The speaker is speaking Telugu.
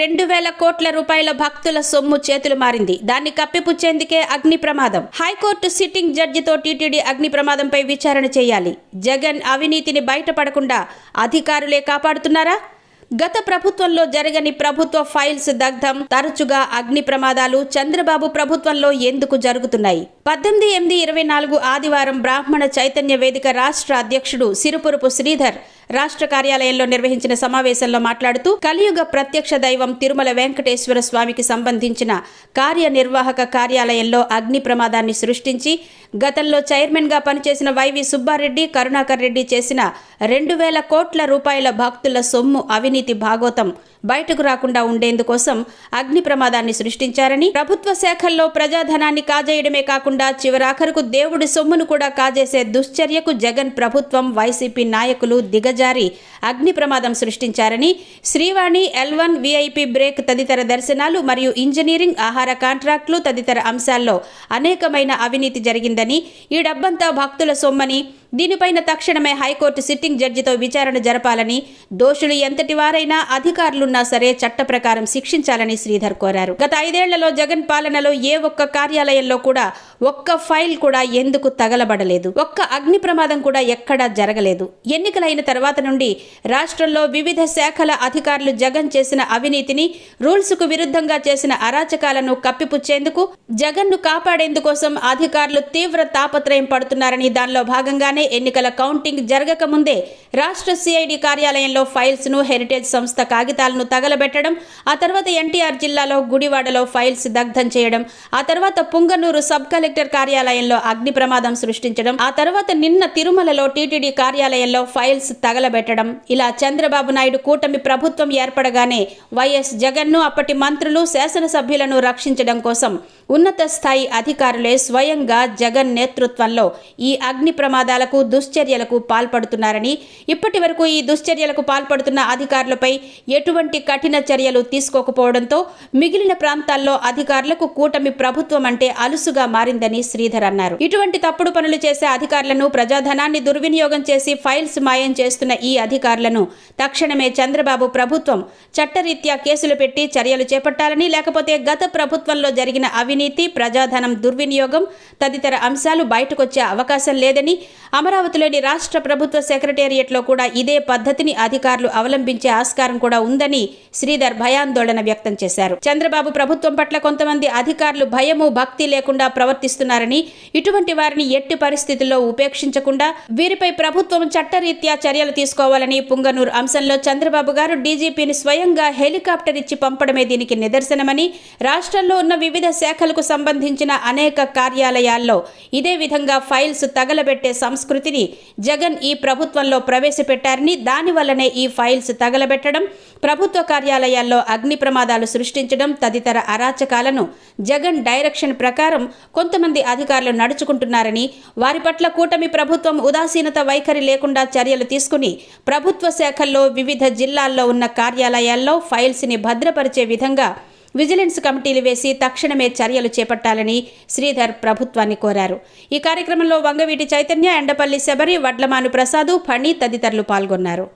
రెండు వేల కోట్ల రూపాయల భక్తుల సొమ్ము చేతులు మారింది. దాన్ని కప్పిపుచ్చేందుకే అగ్ని ప్రమాదం. హైకోర్టు సిట్టింగ్ జడ్జితో టీటీడీ అగ్ని ప్రమాదంపై విచారణ చేయాలి. జగన్ అవినీతిని బయటపడకుండా అధికారులే కాపాడుతున్నారా? గత ప్రభుత్వంలో జరగని ప్రభుత్వ ఫైల్స్ దగ్ధం తరచుగా అగ్ని ప్రమాదాలు చంద్రబాబు ప్రభుత్వంలో ఎందుకు జరుగుతున్నాయి? పద్దెనిమిది ఎనిమిది ఇరవై నాలుగు ఆదివారం బ్రాహ్మణ చైతన్య వేదిక రాష్ట్ర అధ్యక్షుడు సిరుపురుపు శ్రీధర్ రాష్ట్ర కార్యాలయంలో నిర్వహించిన సమావేశంలో మాట్లాడుతూ కలియుగ ప్రత్యక్ష దైవం తిరుమల వెంకటేశ్వర స్వామికి సంబంధించిన కార్యనిర్వాహక కార్యాలయంలో అగ్ని ప్రమాదాన్ని సృష్టించి గతంలో చైర్మన్గా పనిచేసిన వైవి సుబ్బారెడ్డి కరుణాకర్ రెడ్డి చేసిన రెండు వేల కోట్ల రూపాయల భక్తుల సొమ్ము అవినీతి భాగోతం బయటకు రాకుండా ఉండేందుకోసం అగ్ని ప్రమాదాన్ని సృష్టించారని ప్రభుత్వ శాఖల్లో ప్రజాధనాన్ని కాజేయడమే కాకుండా చివరాఖరుకు దేవుడి సొమ్మును కూడా కాజేసే దుశ్చర్యకు జగన్ ప్రభుత్వం వైసీపీ నాయకులు దిగజ జారి. అగ్ని ప్రమాదం సృష్టించారని Srivani L one VIP break తదితర దర్శనాలు మరియు ఇంజనీరింగ్ ఆహార కాంట్రాక్టులు తదితర అంశాల్లో అనేకమైన అవినీతి జరిగిందని ఈ డబ్బంతా భక్తుల సొమ్మని దీనిపైన తక్షణమే హైకోర్టు సిట్టింగ్ జడ్జితో విచారణ జరపాలని దోషులు ఎంతటి వారైనా అధికారులున్నా సరే చట్ట ప్రకారం శిక్షించాలని శ్రీధర్ కోరారు. గత ఐదేళ్ళలో జగన్ పాలనలో ఏ ఒక్క కార్యాలయంలో కూడా ఒక్క ఫైల్ కూడా ఎందుకు తగలబడలేదు? ఒక్క అగ్ని ప్రమాదం కూడా ఎక్కడా జరగలేదు. ఎన్నికలైన తర్వాత నుండి రాష్ట్రంలో వివిధ శాఖల అధికారులు జగన్ చేసిన అవినీతిని రూల్స్కు విరుద్ధంగా చేసిన అరాచకాలను కప్పిపుచ్చేందుకు జగన్ను కాపాడేందుకోసం అధికారులు తీవ్ర తాపత్రయం పడుతున్నారని దానిలో భాగంగానే ఎన్నికల కౌంటింగ్ జరగక ముందే రాష్ట్ర సిఐడి కార్యాలయంలో ఫైల్స్ను హెరిటేజ్ సంస్థ కాగితాలను తగలబెట్టడం ఆ తర్వాత ఎన్టీఆర్ జిల్లాలో గుడివాడలో ఫైల్స్ దగ్ధం చేయడం ఆ తర్వాత పుంగనూరు సబ్ కలెక్టర్ కార్యాలయంలో అగ్ని ప్రమాదం సృష్టించడం ఆ తర్వాత నిన్న తిరుమలలో టీటీడీ కార్యాలయంలో ఫైల్స్ తగలబెట్టడం. ఇలా చంద్రబాబు నాయుడు కూటమి ప్రభుత్వం ఏర్పడగానే వైఎస్ జగన్ను అప్పటి మంత్రులు శాసనసభ్యులను రక్షించడం కోసం ఉన్నత స్థాయి అధికారులే స్వయంగా జగన్ నేతృత్వంలో ఈ అగ్ని ప్రమాదాలకు దుశ్చర్యలకు పాల్పడుతున్నారని ఇప్పటి వరకు ఈ దుశ్చర్యలకు పాల్పడుతున్న అధికారులపై ఎటువంటి కఠిన చర్యలు తీసుకోకపోవడంతో మిగిలిన ప్రాంతాల్లో అధికారులకు కూటమి ప్రభుత్వం అంటే అలుసుగా మారిందని శ్రీధర్ అన్నారు. ఇటువంటి తప్పుడు పనులు చేసే అధికారులను ప్రజాధనాన్ని దుర్వినియోగం చేసి ఫైల్స్ మాయం చేస్తున్న ఈ అధికారులను తక్షణమే చంద్రబాబు ప్రభుత్వం చట్టరీత్యా కేసులు పెట్టి చర్యలు చేపట్టాలని లేకపోతే గత ప్రభుత్వంలో జరిగిన అవినీతి ప్రజాధనం దుర్వినియోగం తదితర అంశాలు బయటకొచ్చే అవకాశం లేదని అమరావతిలోని రాష్ట్ర ప్రభుత్వ సెక్రటేరియట్లో కూడా ఇదే పద్ధతిని అధికారులు అవలంబించే ఆస్కారం కూడా ఉందని శ్రీధర్ భయాందోళన వ్యక్తం చేశారు. చంద్రబాబు ప్రభుత్వం పట్ల కొంతమంది అధికారులు భయము భక్తి లేకుండా ప్రవర్తిస్తున్నారని ఇటువంటి వారిని ఎట్టి పరిస్థితుల్లో ఉపేక్షించకుండా వీరిపై ప్రభుత్వం చట్టరీత్యా చర్యలు తీసుకోవాలని పుంగనూరు అంశంలో చంద్రబాబు గారు డీజీపీని స్వయంగా హెలికాప్టర్ ఇచ్చి పంపడమే దీనికి నిదర్శనమని రాష్ట్రంలో ఉన్న వివిధ శాఖలకు సంబంధించిన అనేక కార్యాలయాల్లో ఇదే విధంగా ఫైల్స్ తగలబెట్టే సంస్కృతిని జగన్ ఈ ప్రభుత్వంలో ప్రవేశపెట్టారని దానివల్లనే ఈ ఫైల్స్ తగలబెట్టడం ప్రభుత్వ కార్యాలయాల్లో అగ్ని ప్రమాదాలు సృష్టించడం తదితర అరాచకాలను జగన్ డైరెక్షన్ ప్రకారం కొంతమంది అధికారులు నడుచుకుంటున్నారని వారి పట్ల కూటమి ప్రభుత్వం ఉదాసీనత వైఖరి లేకుండా చర్యలు తీసుకుని ప్రభుత్వ శాఖల్లో వివిధ జిల్లాల్లో ఉన్న కార్యాలయాల్లో ఫైల్స్ని భద్రపరిచే విధంగా విజిలెన్స్ కమిటీలు వేసి తక్షణమే చర్యలు చేపట్టాలని శ్రీధర్ ప్రభుత్వాన్ని కోరారు. ఈ కార్యక్రమంలో వంగవీటి చైతన్య ఎండపల్లి శబరి వడ్లమాను ప్రసాదు ఫణి తదితరులు పాల్గొన్నారు.